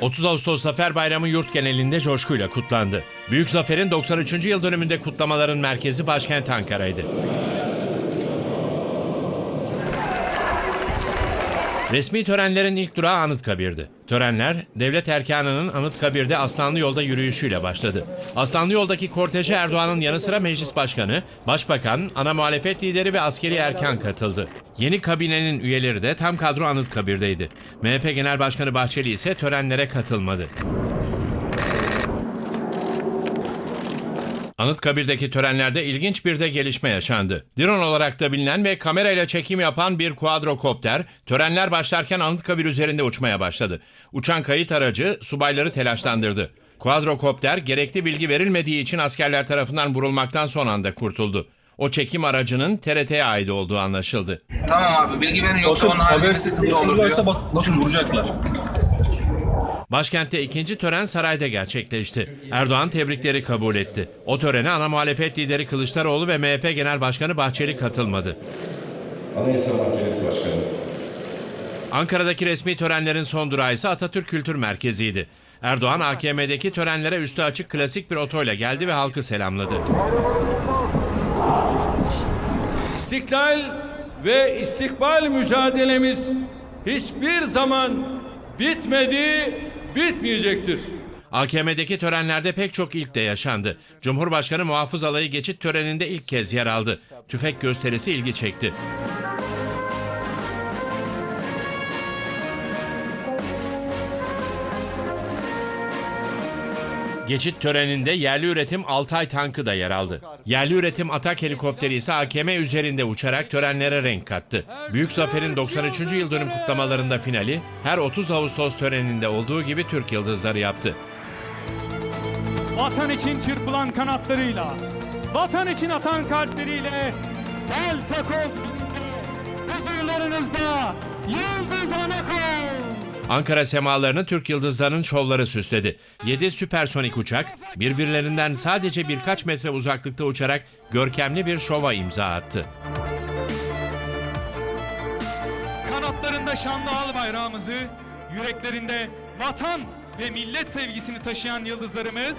30 Ağustos Zafer Bayramı yurt genelinde coşkuyla kutlandı. Büyük Zafer'in 93. yıl dönümünde kutlamaların merkezi başkent Ankara'ydı. Resmi törenlerin ilk durağı Anıtkabir'di. Törenler, devlet erkanının Anıtkabir'de Aslanlı Yolda yürüyüşüyle başladı. Aslanlı Yol'daki korteje Erdoğan'ın yanı sıra meclis başkanı, başbakan, ana muhalefet lideri ve askeri erkan katıldı. Yeni kabinenin üyeleri de tam kadro Anıtkabir'deydi. MHP Genel Başkanı Bahçeli ise törenlere katılmadı. Anıtkabir'deki törenlerde ilginç bir de gelişme yaşandı. Drone olarak da bilinen ve kamerayla çekim yapan bir kuadrokopter törenler başlarken Anıtkabir üzerinde uçmaya başladı. Uçan kayıt aracı subayları telaşlandırdı. Kuadrokopter gerekli bilgi verilmediği için askerler tarafından vurulmaktan son anda kurtuldu. O çekim aracının TRT'ye ait olduğu anlaşıldı. Tamam abi bilgi verin yoksa onun haber sıkıntı olur diyor. varsa bak, bakın vuracaklar. Başkentte ikinci tören sarayda gerçekleşti. Erdoğan tebrikleri kabul etti. O törene ana muhalefet lideri Kılıçdaroğlu ve MHP Genel Başkanı Bahçeli katılmadı. Anayasa Mahkemesi Başkanı. Ankara'daki resmi törenlerin son durağı ise Atatürk Kültür Merkezi'ydi. Erdoğan AKM'deki törenlere üstü açık klasik bir otoyla geldi ve halkı selamladı. İstiklal ve istikbal mücadelemiz hiçbir zaman bitmedi, bitmeyecektir. AKM'deki törenlerde pek çok ilk de yaşandı. Cumhurbaşkanı muhafız alayı geçit töreninde ilk kez yer aldı. Tüfek gösterisi ilgi çekti. Geçit töreninde yerli üretim Altay tankı da yer aldı. Yerli üretim Atak helikopteri ise AKM üzerinde uçarak törenlere renk kattı. Büyük Zafer'in 93. yıl dönüm kutlamalarında finali her 30 Ağustos töreninde olduğu gibi Türk Yıldızları yaptı. Vatan için çırpılan kanatlarıyla, vatan için atan kalpleriyle el olduğunda huzurlarınızda Anakol. Ankara semalarını Türk Yıldızları'nın şovları süsledi. 7 süpersonik uçak birbirlerinden sadece birkaç metre uzaklıkta uçarak görkemli bir şova imza attı. Kanatlarında şanlı al bayrağımızı, yüreklerinde vatan ve millet sevgisini taşıyan yıldızlarımız